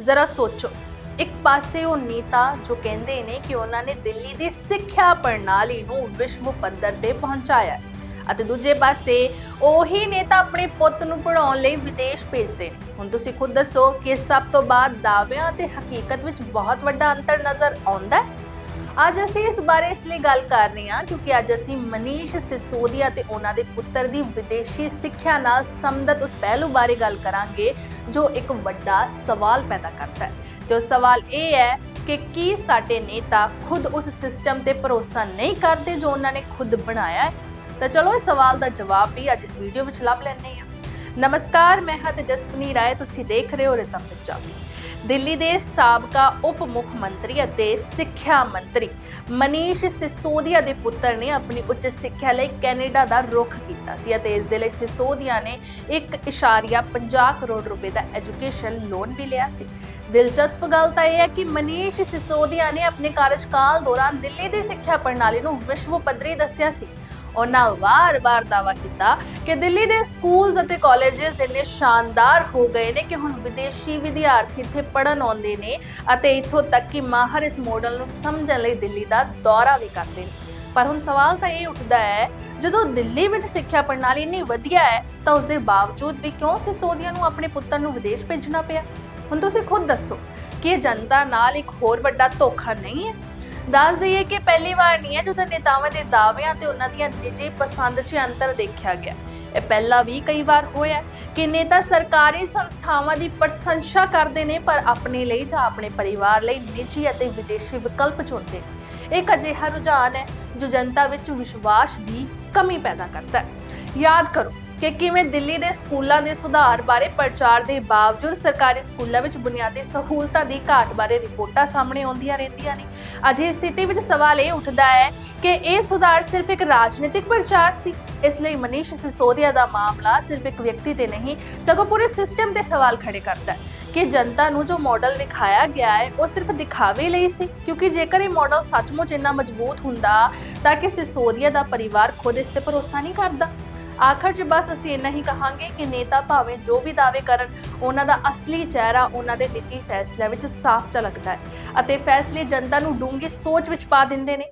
ਜ਼ਰਾ ਸੋਚੋ। ਇੱਕ ਪਾਸੇ ਉਹ ਨੇਤਾ ਜੋ ਕਹਿੰਦੇ ਨੇ ਕਿ ਉਹਨਾਂ ਨੇ ਦਿੱਲੀ ਦੀ ਸਿੱਖਿਆ ਪ੍ਰਣਾਲੀ ਨੂੰ ਵਿਸ਼ਵ ਪੱਧਰ ਤੇ ਪਹੁੰਚਾਇਆ ਅਤੇ ਦੂਜੇ ਪਾਸੇ ਉਹੀ ਨੇਤਾ ਆਪਣੇ ਪੁੱਤ ਨੂੰ ਪੜਾਉਣ ਲਈ ਵਿਦੇਸ਼ ਭੇਜਦੇ ਨੇ। ਹੁਣ ਤੁਸੀਂ ਖੁਦ ਦੱਸੋ ਕਿ ਸਭ ਤੋਂ ਬਾਅਦ ਦਾਅਵਿਆਂ ਤੇ ਹਕੀਕਤ ਵਿੱਚ ਬਹੁਤ ਵੱਡਾ ਅੰਤਰ ਨਜ਼ਰ ਆਉਂਦਾ ਹੈ? ਅੱਜ ਅਸੀਂ ਇਸ ਬਾਰੇ ਇਸ ਲਈ ਗੱਲ ਕਰ ਰਹੇ ਹਾਂ, ਕਿਉਂਕਿ ਅੱਜ ਅਸੀਂ ਮਨੀਸ਼ ਸਿਸੋਦੀਆ ਤੇ ਉਹਨਾਂ ਦੇ ਪੁੱਤਰ ਦੀ ਵਿਦੇਸ਼ੀ ਸਿੱਖਿਆ ਨਾਲ ਸੰਬੰਧਿਤ ਉਸ ਪਹਿਲੂ ਬਾਰੇ ਗੱਲ ਕਰਾਂਗੇ, ਜੋ ਇੱਕ ਵੱਡਾ ਸਵਾਲ ਪੈਦਾ ਕਰਦਾ ਹੈ। ਤੇ ਉਹ ਸਵਾਲ ਇਹ ਹੈ ਕਿ ਕੀ ਸਾਡੇ ਨੇਤਾ ਖੁਦ ਉਸ ਸਿਸਟਮ ਤੇ ਭਰੋਸਾ ਨਹੀਂ ਕਰਦੇ ਜੋ ਉਹਨਾਂ ਨੇ ਖੁਦ ਬਣਾਇਆ ਹੈ? ਤਾਂ ਚਲੋ ਇਸ ਸਵਾਲ ਦਾ ਜਵਾਬ ਵੀ ਅੱਜ ਇਸ ਵੀਡੀਓ ਵਿੱਚ ਲੱਭ ਲੈਂਦੇ ਹਾਂ। ਨਮਸਕਾਰ, ਮੈਂ ਹਾਂ ਤੇਜਸਵਨੀ ਰਾਏ, ਤੁਸੀਂ ਦੇਖ ਰਹੇ ਹੋ ਰਿਤਮ ਪੰਜਾਬੀ। ਦਿੱਲੀ ਦੇ ਸਾਬਕਾ ਉਪ ਮੁੱਖ ਮੰਤਰੀ ਅਤੇ ਸਿੱਖਿਆ ਮੰਤਰੀ ਮਨੀਸ਼ ਸਿਸੋਦੀਆ ਦੇ ਪੁੱਤਰ ਨੇ ਆਪਣੀ ਉੱਚ ਸਿੱਖਿਆ ਲਈ ਕੈਨੇਡਾ ਦਾ ਰੁਖ ਕੀਤਾ ਸੀ ਅਤੇ ਇਸ ਦੇ ਲਈ ਸਿਸੋਦੀਆ ਨੇ 1.50 ਕਰੋੜ ਰੁਪਏ ਦਾ ਐਜੂਕੇਸ਼ਨ ਲੋਨ ਵੀ ਲਿਆ ਸੀ। ਦਿਲਚਸਪ ਗੱਲ ਤਾਂ ਇਹ ਹੈ ਕਿ ਮਨੀਸ਼ ਸਿਸੋਦੀਆ ਨੇ ਆਪਣੇ ਕਾਰਜਕਾਲ ਦੌਰਾਨ ਦਿੱਲੀ ਦੀ ਸਿੱਖਿਆ ਪ੍ਰਣਾਲੀ ਨੂੰ ਵਿਸ਼ਵ ਪੱਧਰੀ ਦੱਸਿਆ ਸੀ। ਉਹਨਾਂ ਵਾਰ-ਵਾਰ ਦਾਅਵਾ ਕੀਤਾ ਕਿ ਦਿੱਲੀ ਦੇ ਸਕੂਲਸ ਅਤੇ ਕਾਲਜਸ ਇੰਨੇ ਸ਼ਾਨਦਾਰ ਹੋ ਗਏ ਨੇ ਕਿ ਹੁਣ ਵਿਦੇਸ਼ੀ ਵਿਦਿਆਰਥੀ ਇੱਥੇ ਪੜਨ ਆਉਂਦੇ ਨੇ ਅਤੇ ਇੱਥੋਂ ਤੱਕ ਕਿ ਮਾਹਰ ਇਸ ਮਾਡਲ ਨੂੰ ਸਮਝਣ ਲਈ ਦਿੱਲੀ ਦਾ ਦੌਰਾ ਵੀ ਕਰਦੇ ਨੇ। ਪਰ ਹੁਣ ਸਵਾਲ ਤਾਂ ਇਹ ਉੱਠਦਾ ਹੈ, ਜਦੋਂ ਦਿੱਲੀ ਵਿੱਚ ਸਿੱਖਿਆ ਪ੍ਰਣਾਲੀ ਇੰਨੀ ਵਧੀਆ ਹੈ, ਤਾਂ ਉਸ ਦੇ ਬਾਵਜੂਦ ਵੀ ਕਿਉਂ ਸਿਸੋਦੀਆ ਨੂੰ ਆਪਣੇ ਪੁੱਤਰ ਨੂੰ ਵਿਦੇਸ਼ ਭੇਜਣਾ ਪਿਆ? ਹੁਣ ਤੁਸੀਂ ਖੁਦ ਦੱਸੋ ਕਿ ਇਹ ਜਨਤਾ ਨਾਲ ਇੱਕ ਹੋਰ ਵੱਡਾ ਧੋਖਾ ਨਹੀਂ ਹੈ? ਦੱਸ ਦਈਏ ਕਿ ਪਹਿਲੀ ਵਾਰ ਨਹੀਂ ਹੈ ਜਦੋਂ ਨੇਤਾਵਾਂ ਦੇ ਦਾਅਵਿਆਂ ਤੇ ਉਹਨਾਂ ਦੀਆਂ ਨਿੱਜੀ ਪਸੰਦ 'ਚ ਅੰਤਰ ਦੇਖਿਆ ਗਿਆ। ਇਹ ਪਹਿਲਾਂ ਵੀ ਕਈ ਵਾਰ ਹੋਇਆ ਕਿ ਨੇਤਾ ਸਰਕਾਰੀ ਸੰਸਥਾਵਾਂ ਦੀ ਪ੍ਰਸ਼ੰਸਾ ਕਰਦੇ ਨੇ, ਪਰ ਆਪਣੇ ਲਈ ਜਾਂ ਆਪਣੇ ਪਰਿਵਾਰ ਲਈ ਨਿੱਜੀ ਅਤੇ ਵਿਦੇਸ਼ੀ ਵਿਕਲਪ ਚੁਣਦੇ ਨੇ। ਇੱਕ ਅਜਿਹਾ ਰੁਝਾਨ ਹੈ ਜੋ ਜਨਤਾ ਵਿੱਚ ਵਿਸ਼ਵਾਸ ਦੀ ਕਮੀ ਪੈਦਾ ਕਰਦਾ ਹੈ। ਯਾਦ ਕਰੋ ਕਿ ਕਿਵੇਂ ਦਿੱਲੀ ਦੇ ਸਕੂਲਾਂ ਦੇ ਸੁਧਾਰ ਬਾਰੇ ਪ੍ਰਚਾਰ ਦੇ ਬਾਵਜੂਦ ਸਰਕਾਰੀ ਸਕੂਲਾਂ ਵਿੱਚ ਬੁਨਿਆਦੀ ਸਹੂਲਤਾਂ ਦੀ ਘਾਟ ਬਾਰੇ ਰਿਪੋਰਟਾਂ ਸਾਹਮਣੇ ਆਉਂਦੀਆਂ ਰਹਿੰਦੀਆਂ ਨੇ। ਅਜਿਹੀ ਸਥਿਤੀ ਵਿੱਚ ਸਵਾਲ ਇਹ ਉੱਠਦਾ ਹੈ ਕਿ ਇਹ ਸੁਧਾਰ ਸਿਰਫ ਇੱਕ ਰਾਜਨੀਤਿਕ ਪ੍ਰਚਾਰ ਸੀ। ਇਸ ਲਈ ਮਨੀਸ਼ ਸਿਸੋਦੀਆ ਦਾ ਮਾਮਲਾ ਸਿਰਫ ਇੱਕ ਵਿਅਕਤੀ ਤੇ ਨਹੀਂ, ਸਗੋਂ ਪੂਰੇ ਸਿਸਟਮ ਤੇ ਸਵਾਲ ਖੜੇ ਕਰਦਾ ਹੈ ਕਿ ਜਨਤਾ ਨੂੰ ਜੋ ਮਾਡਲ ਵਿਖਾਇਆ ਗਿਆ ਹੈ, ਉਹ ਸਿਰਫ ਦਿਖਾਵੇ ਲਈ ਸੀ, ਕਿਉਂਕਿ ਜੇਕਰ ਇਹ ਮਾਡਲ ਸੱਚਮੁੱਚ ਇੰਨਾ ਮਜ਼ਬੂਤ ਹੁੰਦਾ ਤਾਂ ਕਿ ਸਿਸੋਦੀਆ ਦਾ ਪਰਿਵਾਰ ਖੁਦ ਇਸ ਤੇ ਭਰੋਸਾ ਨਹੀਂ ਕਰਦਾ। ਆਖਰ 'ਚ ਬਸ ਅਸੀਂ ਇੰਨਾ ਹੀ ਕਹਾਂਗੇ ਕਿ ਨੇਤਾ ਭਾਵੇਂ ਜੋ ਵੀ ਦਾਅਵੇ ਕਰਨ, ਉਹਨਾਂ ਦਾ ਅਸਲੀ ਚਿਹਰਾ ਉਹਨਾਂ ਦੇ ਨਿੱਜੀ ਫੈਸਲਿਆਂ ਵਿੱਚ ਸਾਫ਼ ਝਲਕਦਾ ਹੈ ਅਤੇ ਫੈਸਲੇ ਜਨਤਾ ਨੂੰ ਡੂੰਘੀ ਸੋਚ ਵਿੱਚ ਪਾ ਦਿੰਦੇ ਨੇ।